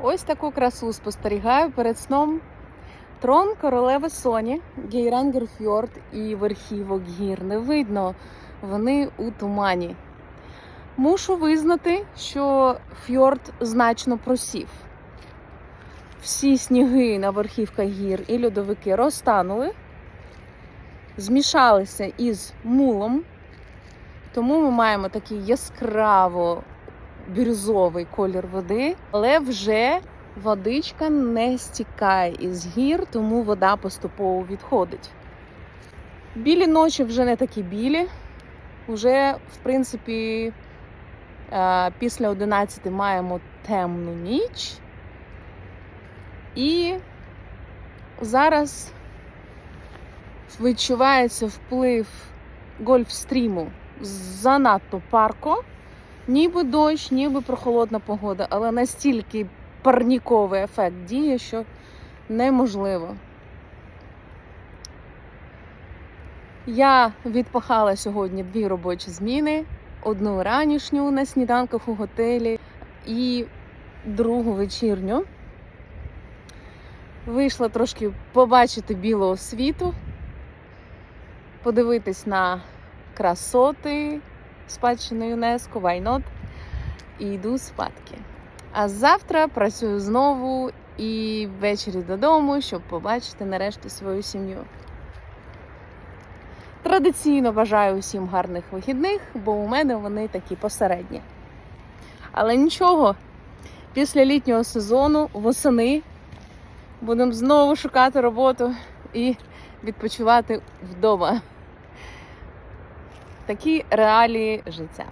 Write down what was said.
Ось таку красу спостерігаю перед сном. Трон королеви Соні, Гейрангерфьорд і верхівок гір не видно. Вони у тумані. Мушу визнати, що фьорд значно просів. Всі сніги на верхівках гір і льодовики розтанули, змішалися із мулом, тому ми маємо такий яскраво бірюзовий колір води, але вже водичка не стікає із гір, тому вода поступово відходить. Білі ночі вже не такі білі. Уже, в принципі, е, після 11 маємо темну ніч. І зараз відчувається вплив гольфстріму занадто парко. Ніби дощ, ніби прохолодна погода, але настільки парніковий ефект діє, що неможливо. Я відпахала сьогодні дві робочі зміни: одну ранішню на сніданках у готелі і другу вечірню. Вийшла трошки побачити білого світу, подивитись на красоти спадщини ЮНЕСКО, not? І йду спадки. А завтра працюю знову і ввечері додому, щоб побачити нарешті свою сім'ю. Традиційно бажаю усім гарних вихідних, бо у мене вони такі посередні. Але нічого, після літнього сезону восени будемо знову шукати роботу і відпочивати вдома такі реалії життя.